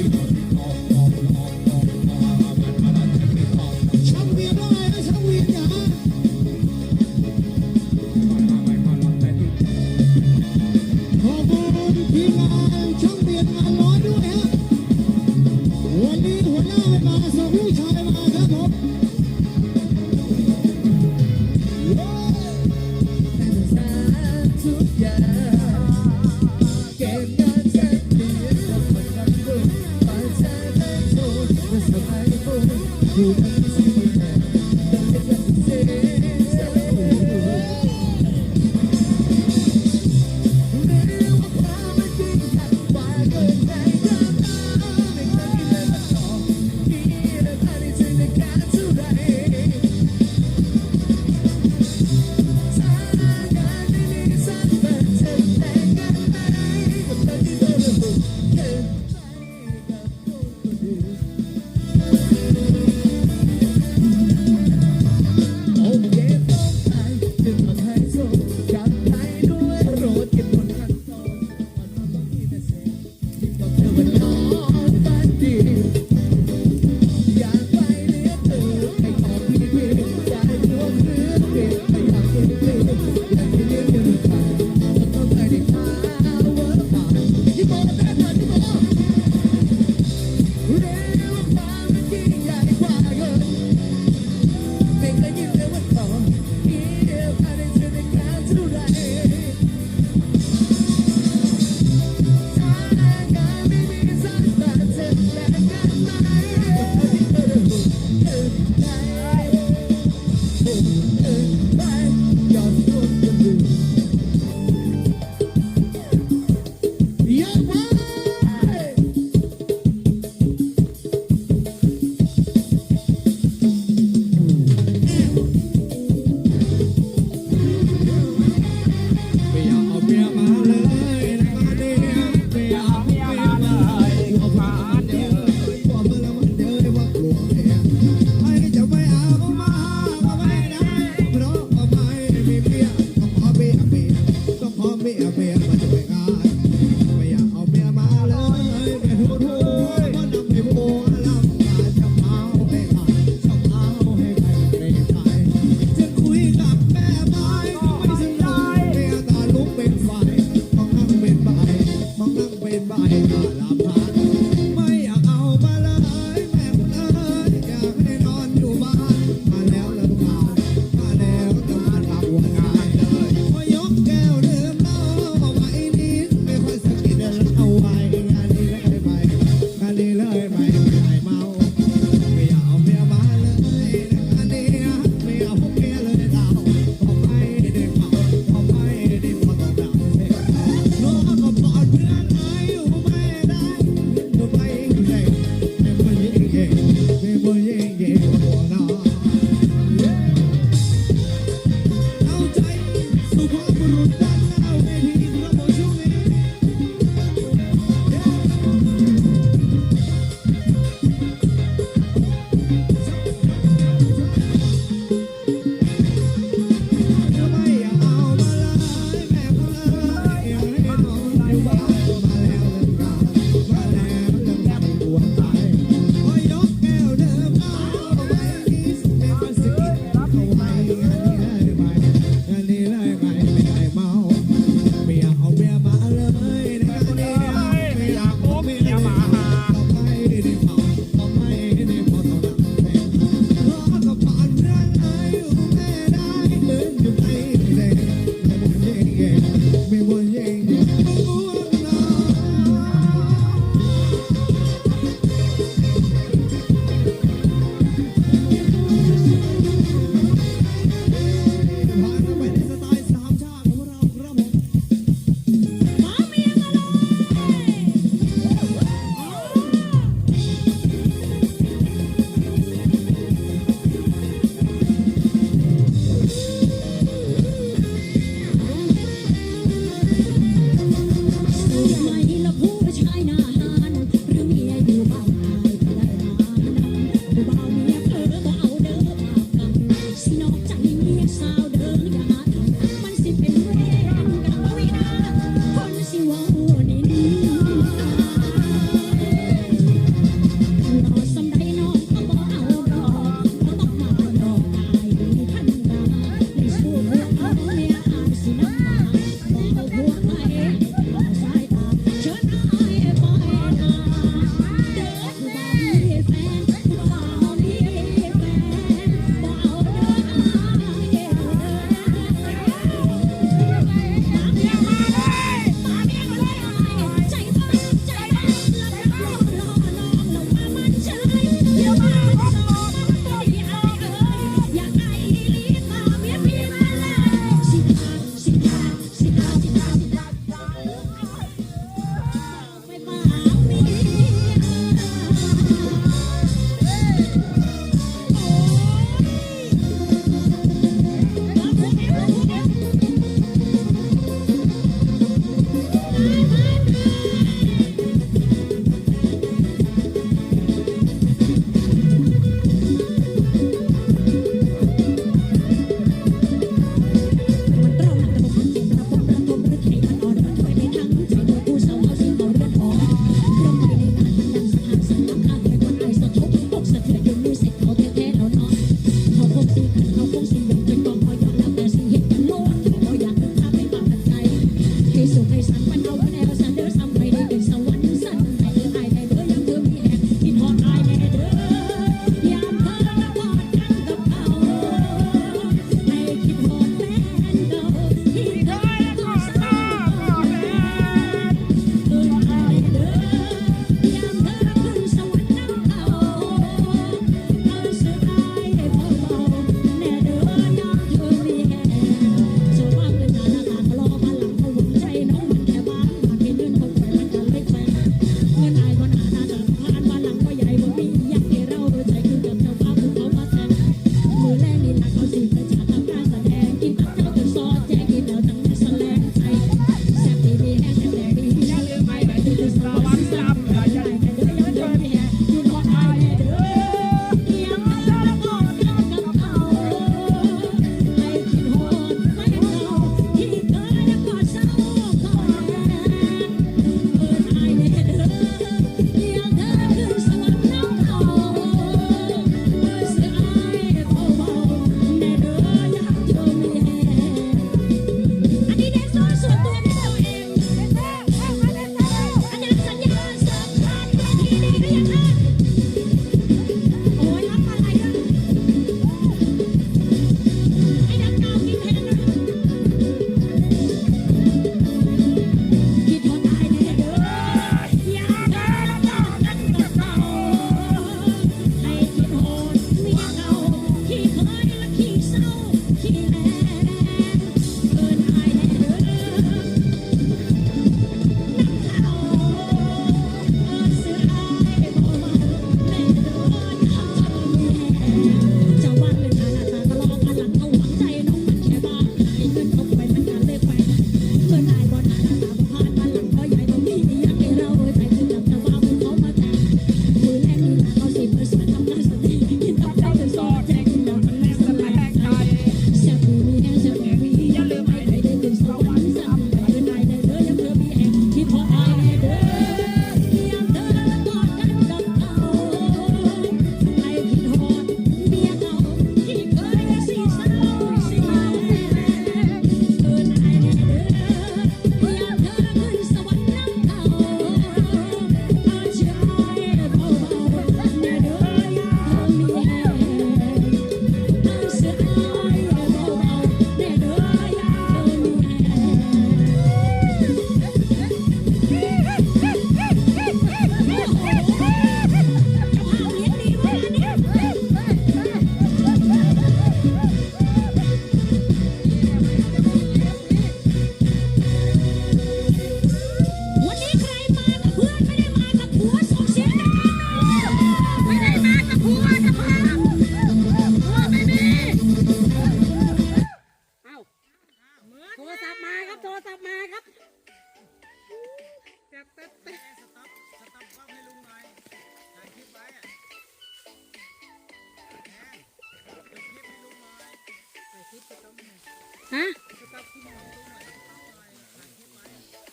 ช่ ต้องขอ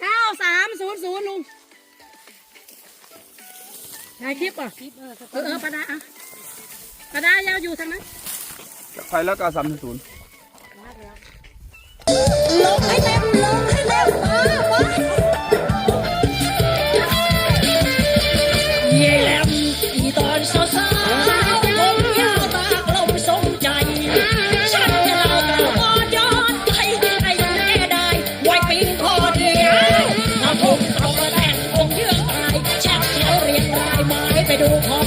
เก้าสามศูนย์ศูนย์ลุงถ่ายคลิปป่ะคลิปเออเออปลาดาอะปลาดายาวอยู่ทางนั้นไฟแล้วก็สามศูนย์ ลงให้เต็มลงให้เต็มมา 就能逃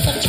Thank you.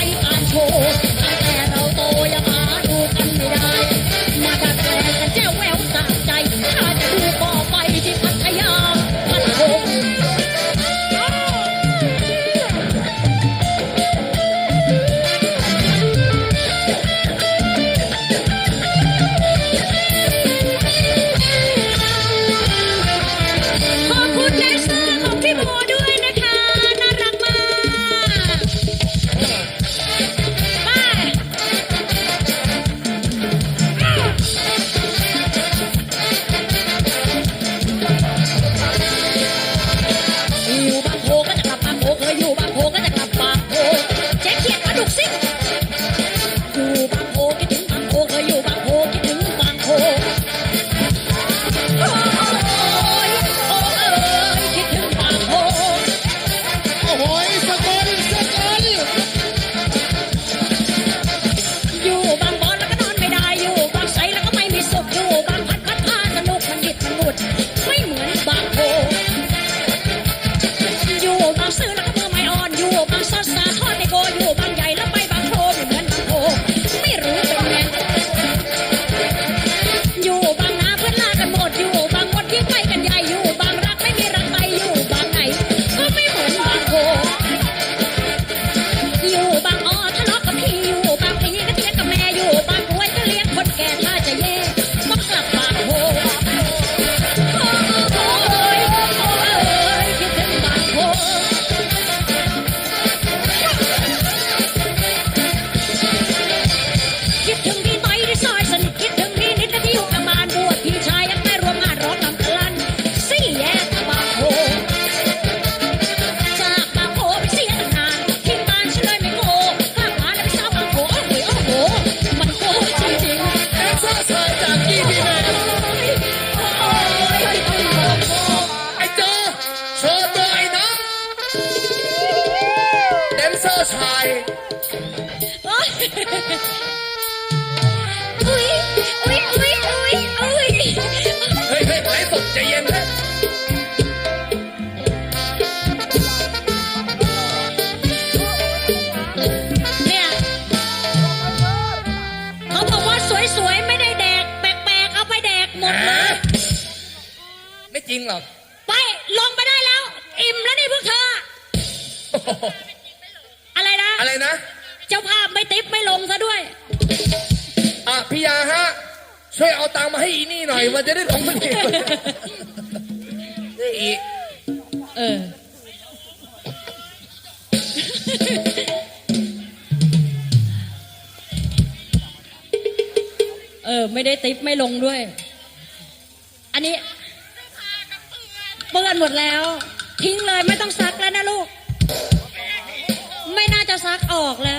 อยมันจะได้ลงไปอีกอีเออ เออ ไม่ได้ติปไม่ลงด้วย อันนี้เปื้อนหมดแล้ว ทิ้งเลยไม่ต้องซักแล้วนะลูก ไม่น่าจะซักออกแล้ว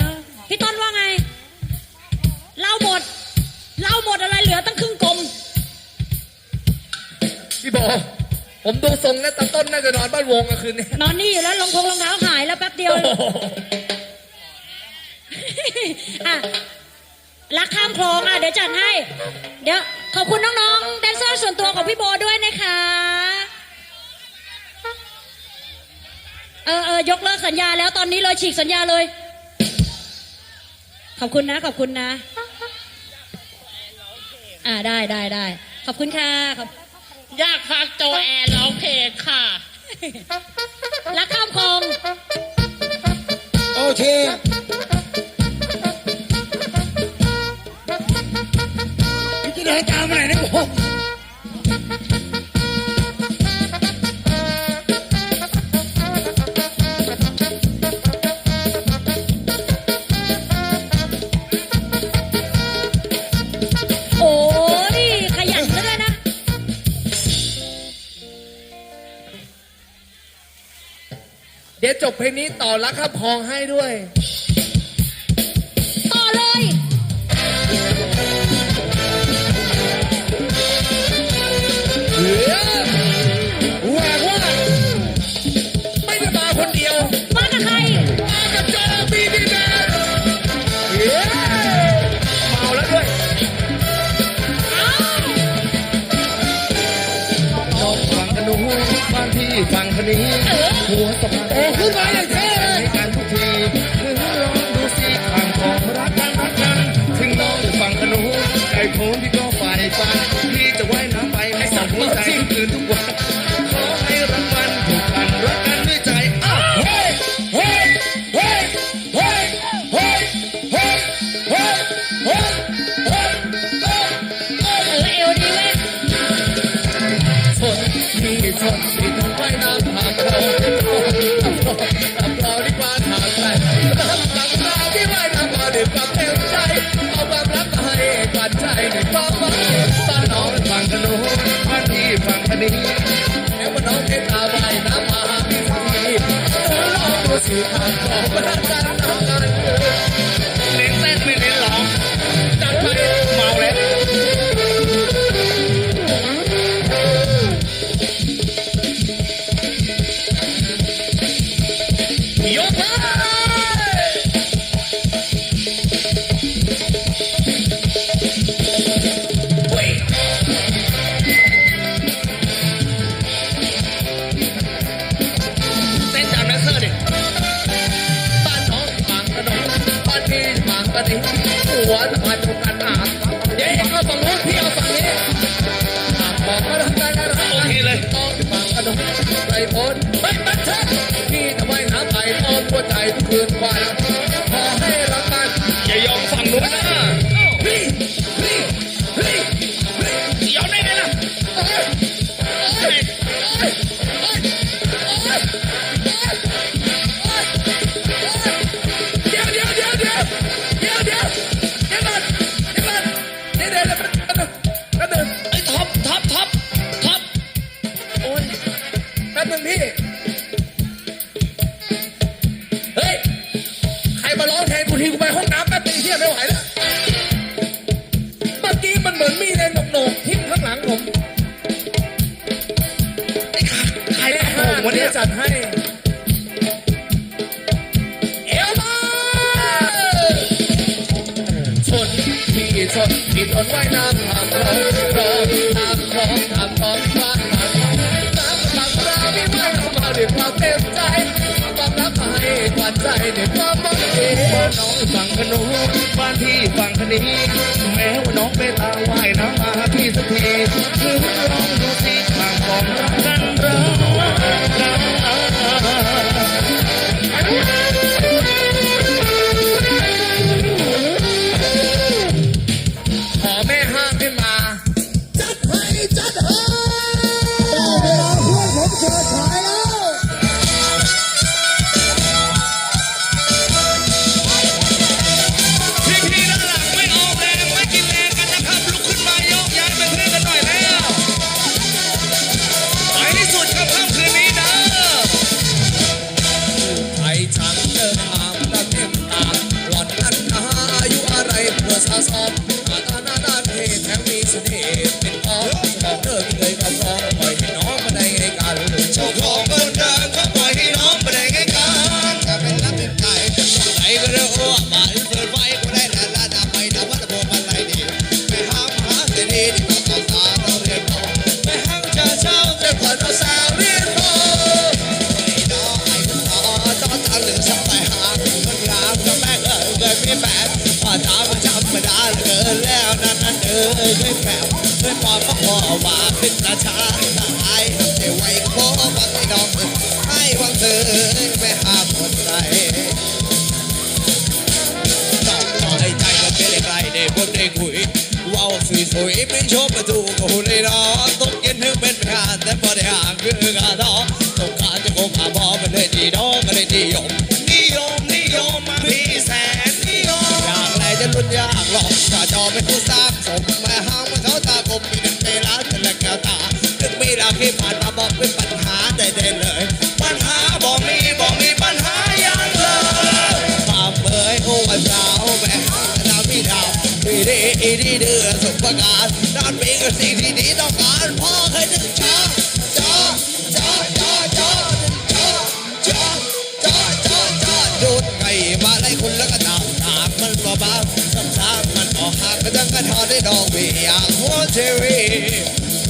ผมดูทรงแล้วตาต้นน่าจะนอนบ้านวงอะคืนนี้นอนนี่อยู่แล้วรองทงรองเท้าหายแล้วแป๊บเดียวรักข้ามคลองอะเดี๋ยวจัดให้ เดี๋ยวขอบคุณน้องๆแดนเซอร์ส่วนตัวของพี่โบด้วยนะคะเออเออยกเลิกสัญญาแล้วตอนนี้เลยฉีกสัญญาเลย ขอบคุณนะ ขอบคุณนะ อ่าได้ได้ได้ขอบคุณค่ะขอบ อยากฟังโจแอนร้องเพลงค่ะ รักข้ามคง โอเคพี่จะเดินตามมาไหนนะผม เพลงนี้ต่อรักข้ามคองให้ด้วย ต่อเลย เฮ้ยวว่าไม่ไาคนเดียว มากับใคร มากับจอบีบีแมนเมาแล้วด้วยนองฟังกันดูฟังพี่ฟังคนนี้หัวสะพาน นี้แล้วมาน้องเพชรอาไว้น้ำมาหาพี่คนนี้เธอลองดูสิทางของบ้าน มีแต่ไมน้ำไหลต้องหัวใจทุกคืนวัน จัดให้เอวมาชนที่ชนที่ชนว่าน้ำทำร้องร้องทำร้องทำร้องฟ้าทำน้ำทำร้องที่ไหวเข้ามาด้วยความเต็มใจความรักมาให้กวนใจในความมั่นใจน้องฝั่งขนุนบ้านที่ฝั่งคนีแม้ว่าน้องไปตาว่ายน้ำมาพี่สักทีคือร้องดูสิทางของรักกันเรา ว่าเป็นประชาไอ้เทว้ขอบังดอกให้วังเธอไปหาคนใจต้องต่อให้ใจมันเป็นไกลในบนในคุยว้าวสวยๆเป็นโช ที่ผ่านมาบอกเป็นปัญหาแต่เด่นเลย ปัญหาบอกมีบอกมีปัญหาอย่างเลยฝากเบยโอ้วันเช้าแม่ดาวพี่ดาวพี่ดีอีดีเดือสุภการด้านมีกัสิ่งที่ดีต้องการพ่อเคยนึงช้าจ้าจ้าจ้าจ้าจ้าจ้าจ้าจ้าจ้าดูดไก่มาไล่คุณแล้วก็ตามตามมันเปล่าบ้าซ้ำๆมันออกหักก็จังกระทอได้ดอกเบี้ยหัวเทวี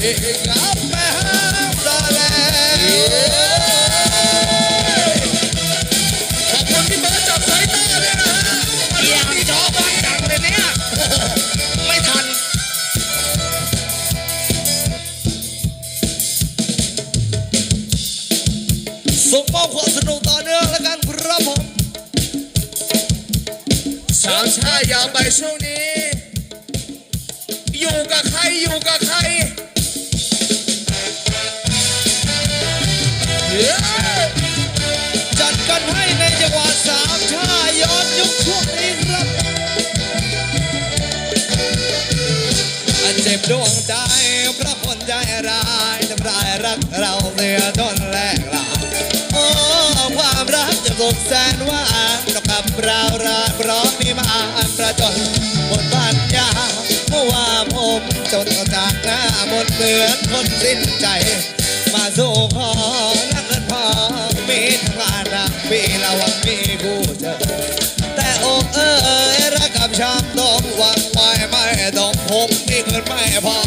Yeah. เมื่อต้นแรกล่ะโอ้ความรักจะสุขแสนหวานกับเราราพร้อมมีมาอันประจนบมดปัญญาเมื่อว่าผมจนจากหน้าหมดเหมือนคนสิ้นใจ มาสู่ขอนักเงินพอมีทั้งลานนักมีละวังมีกูเจอแต่อกเอ้ยรักกับชามต้องวางไว้ไม่ต้องผมที่เงินไม่พอ